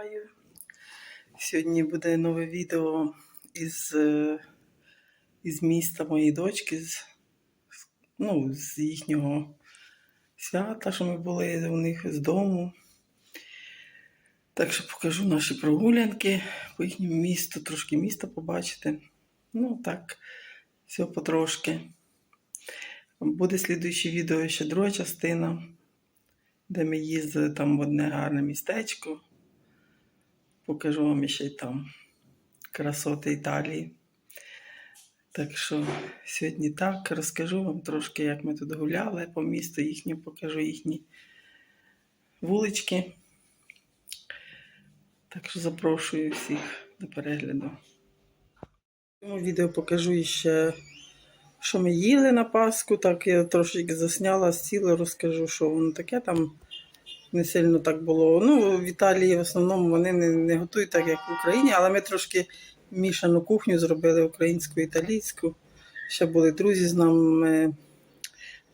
Вітаю! Сьогодні буде нове відео із, е, із міста моєї дочки, з, ну, з їхнього свята, що ми були у них з дому. Так що покажу наші прогулянки по їхньому місту, трошки міста побачити. Ну так, все потрошки. Буде слідуюче відео ще друга частина, де ми їздили там в одне гарне містечко. Покажу вам ще й там красоти Італії. Так що сьогодні так розкажу вам трошки, як ми тут гуляли по місту їхню, покажу їхні вулички. Так що запрошую всіх до перегляду. В цьому відео покажу ще, що ми їли на Пасху. Так я трошки засняла, сіла, розкажу, що воно таке там не сильно так було. Ну, в Італії в основному вони не, не готують так, як в Україні, але ми трошки мішану кухню зробили українську, італійську. Ще були друзі з нами,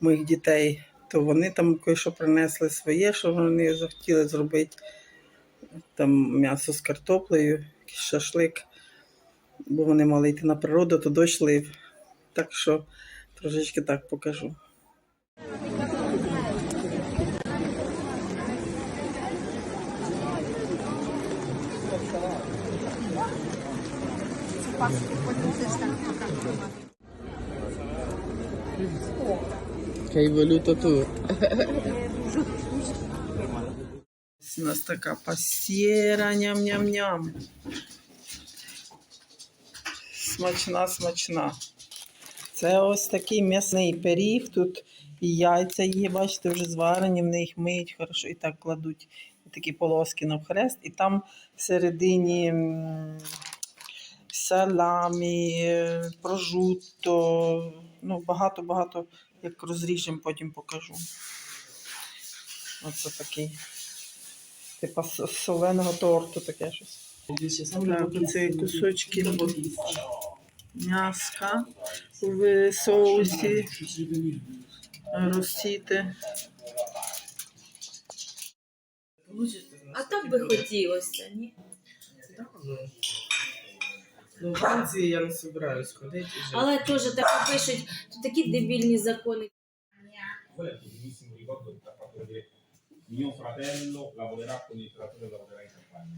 моїх дітей, то вони там кое-що принесли своє, що вони захотіли зробити. Там м'ясо з картоплею, шашлик, бо вони мали йти на природу, то дощ. Так що трошечки так покажу. Che hai voluto tu? У нас така пасєра, ням-ням-ням. Смачна, смачна. Це ось такий м'ясний пиріг. Тут і яйця є, бачите, вже зварені, вони їх миють хорошо і так кладуть такі полоски навхрест. І там всередині саламі, е, прожутто, ну, багато-багато, як розріжемо, потім покажу. Оце такий. Типа соленого торту таке щось. Так, оце кусочки м'яска в соусі розсіти. А так би хотілося, ні? Ну, в Франції я не збираюсь ходити. Але теж так пишуть, тут такі дебільні закони. Quello è il primissimo ricordo che ti ha fatto vedere mio fratello lavorerà con il trattore lavorerà in campagna.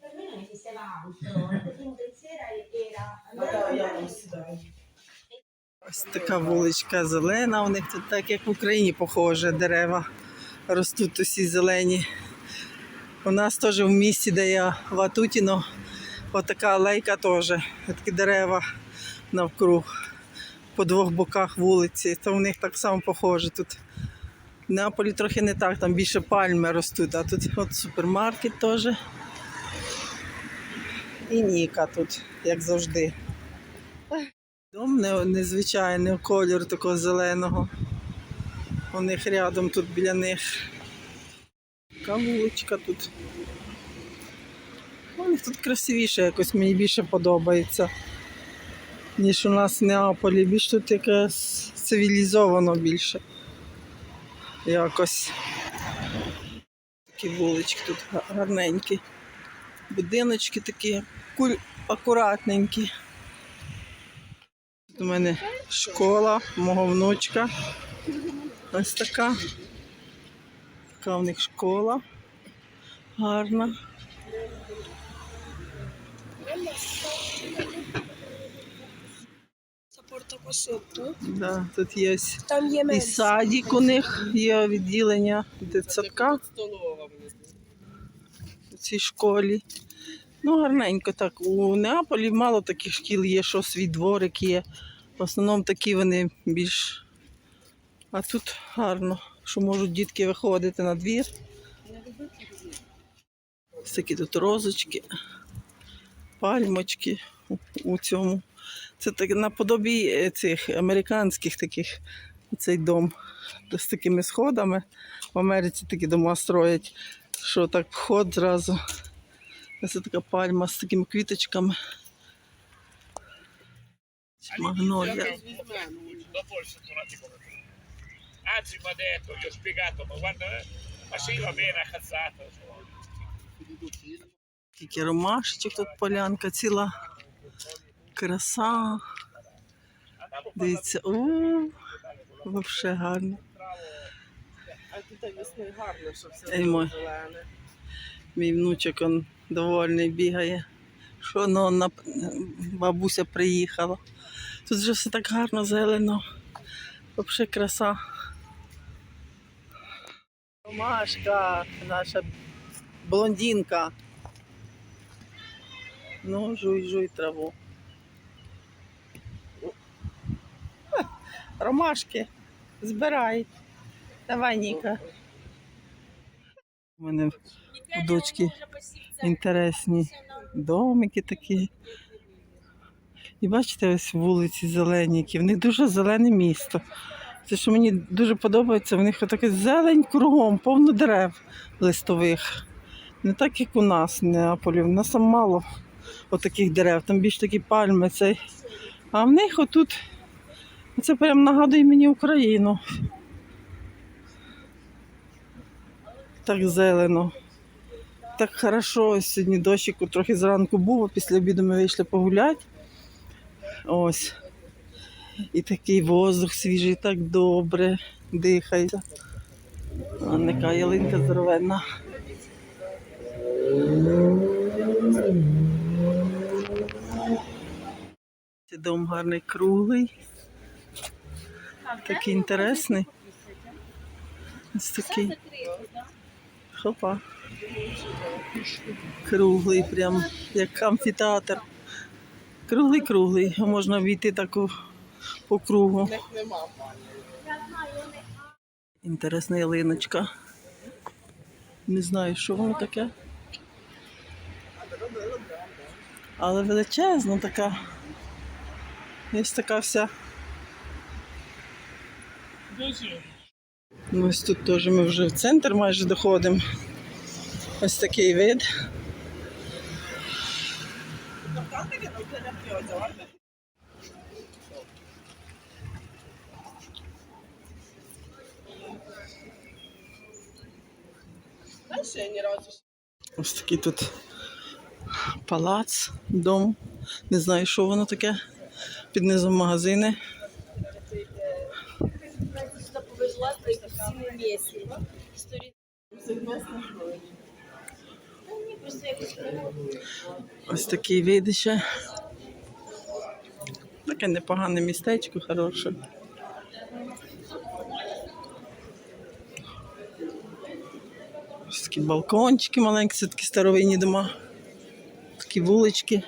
Per me non esisteva altro, il primo pensiero era andare Ось така вуличка зелена. У них тут так, як в Україні, похоже, дерева ростуть усі зелені. У нас теж в місті, де я в Атутіно, отака алейка теж, такі дерева навкруг, по двох боках вулиці. То у них так само похоже. Тут в Неаполі трохи не так, там більше пальми ростуть, а тут от супермаркет теж. І Ніка тут, як завжди. Дом незвичайний колір такого зеленого. У них рядом тут біля них. Така вуличка тут. У них тут красивіше якось мені більше подобається, ніж у нас в Неаполі. Більш тут якось цивілізовано більше. Якось. Такі вулички тут гарненькі. Будиночки такі акуратненькі. Тут у мене школа мого внучка. Ось така. Така в них школа. Гарна. Порта qua. Да, тут є ось Там є і садик у них, є відділення дитсадка у цій школі. Ну, гарненько так. У Неаполі мало таких шкіл є, що свій дворик є. В основному такі вони більш. А тут гарно, що можуть дітки виходити на двір. Ось такі тут розочки, пальмочки у, у цьому. Це так наподобі е, цих американських таких цей дом з такими сходами. В Америці такі дома строять, що так вход зразу. Ось така пальма з такими квіточками. Магнолія. Anzi, mi ha detto, gli ho spiegato, ma guarda, ma sì, va bene, ha cazzato. insomma. Ромашечок тут полянка, ціла краса. Дивіться, у взагалі гарно. А тут весни гарно, що все зелене. Мій внучок он довольний бігає. Що ну, на... бабуся приїхала. Тут вже все так гарно, зелено. Взагалі краса. Машка, наша блондинка. Ну, жуй, жуй траву. Ромашки, збирай. Давай, Ніка. У мене у дочки інтересні домики такі. І бачите, ось вулиці зелені, які в них дуже зелене місто. Це, що мені дуже подобається, в них таке зелень кругом, повно дерев листових. Не так, як у нас в Неаполі. У нас там мало отаких дерев, там більш такі пальми. Цей. А в них отут, це прям нагадує мені Україну. Так зелено. Так хорошо, сьогодні дощику трохи зранку був, а після обіду ми вийшли погуляти. Ось. І такий воздух свіжий, так добре дихається. А нека ялинка здоровенна. Цей дом гарний круглий. Такий інтересний. Ось такий. Хопа. Круглий, прям як амфітеатр. Круглий, круглий. Можна війти так по кругу. Інтересна ялиночка. Не знаю, що воно таке. Але величезна така. Ось така вся. Ось тут теж ми вже в центр майже доходимо. Ось такий вид. Ось такий тут палац, дом. Не знаю, що воно таке. Під низом магазини. Просто якось Ось такий вид ще. Таке непогане містечко, хороше. Ось такі балкончики маленькі, це такі старовинні дома. Такі вулички.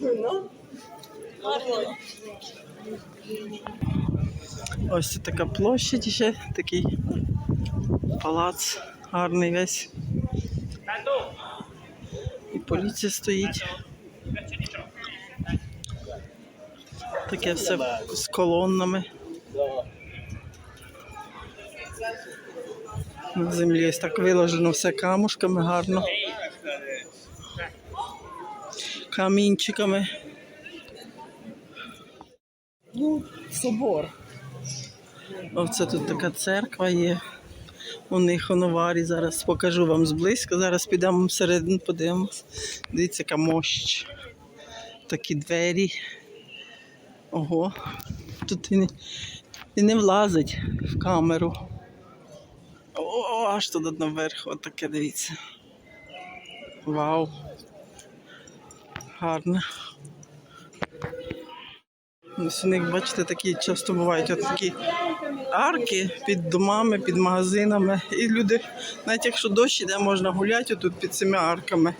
Ну, Ось така площадь ще, такий палац гарний весь. І поліція стоїть. Таке все з колоннами. На землі ось так виложено все камушками гарно. Камінчиками. ну, собор. Оце тут така церква є. У них у Новарі. Зараз покажу вам зблизька. Зараз підемо всередину, подивимось. Дивіться, яка мощ. Такі двері. Ого. Тут і не, і не влазить в камеру. О, аж туди наверх. Отаке дивіться. Вау. Гарно. Ось у них, бачите, такі часто бувають от такі арки під домами, під магазинами. І люди, навіть якщо дощ іде, можна гуляти тут під цими арками.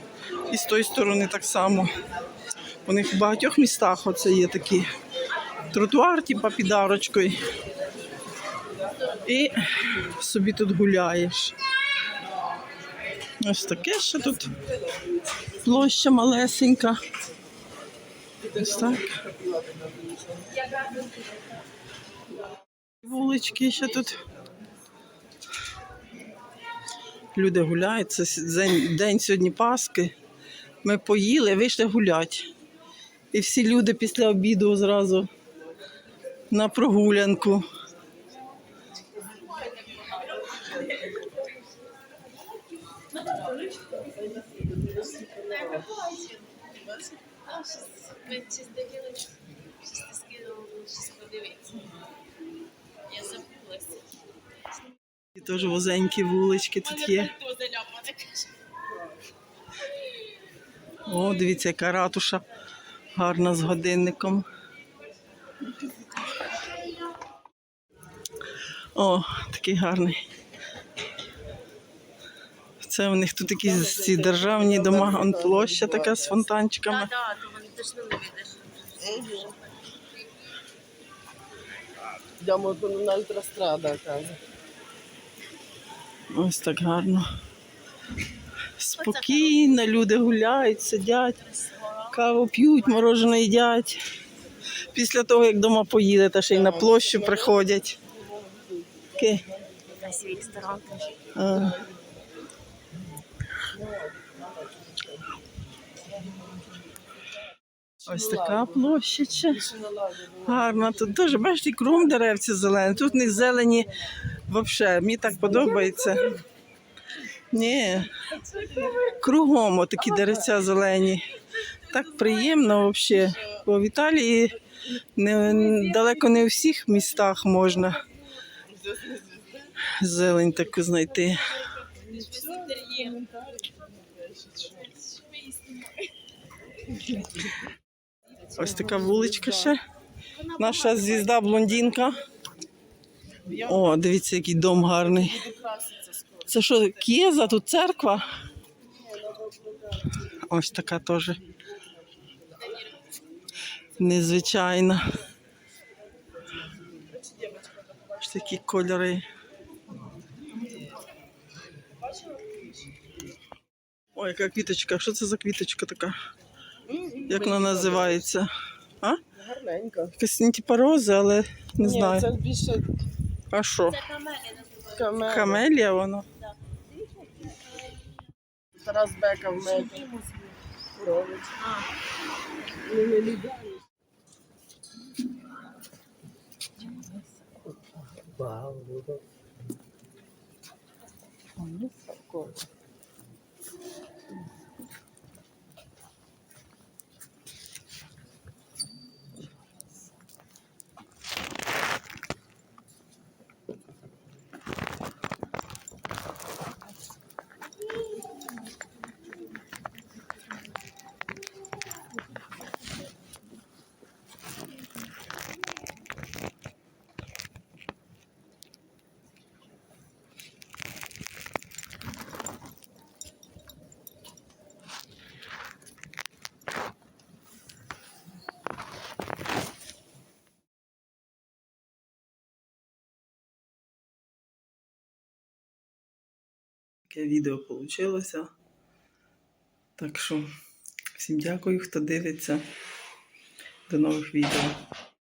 І з тої сторони так само. У них в багатьох містах оце є такі тротуар, типа під арочкою. І собі тут гуляєш. Ось таке ще тут площа малесенька. Ось так. Вулички ще тут. Люди гуляють, це день, сьогодні Пасхи. Ми поїли, вийшли гуляти. І всі люди після обіду зразу на прогулянку. Thank you здивилися, щось ти скинула, щось подивитися. Я забулася. І теж вузенькі вулички тут є. О, дивіться, яка ратуша гарна з годинником. О, такий гарний. Це у них тут якісь ці державні дома, он площа така з фонтанчиками. Так, так, то вони точно не видиш. Йдемо на альтрастрада, каже. Ось так гарно. Спокійно, люди гуляють, сидять, каву п'ють, морожене їдять. Після того, як вдома поїде, та ще й на площу приходять. Ресторан каже. Ось така площадь. Гарна. Тут дуже бачите, крум деревці зелені. Тут не зелені взагалі. Мені так подобається. Ні. Кругом отакі деревця зелені. Так приємно взагалі. Бо в Італії не, далеко не у всіх містах можна зелень таку знайти. Ось така вуличка ще. Наша звізда блондинка. О, дивіться, який дом гарний. Це що, К'єза, тут церква? Ось така теж. Незвичайна. Ось такі кольори. Ой, яка квіточка. Що це за квіточка така? Як вона називається? А? Гарненько. Якась не типа рози, але не Ні, знаю. це більше А що? Це камелі Камелія воно? Тарас Бека в мене. Робить. Ну, не лідає. Вау, Люда. Таке відео вийшло. Так що всім дякую, хто дивиться. До нових відео.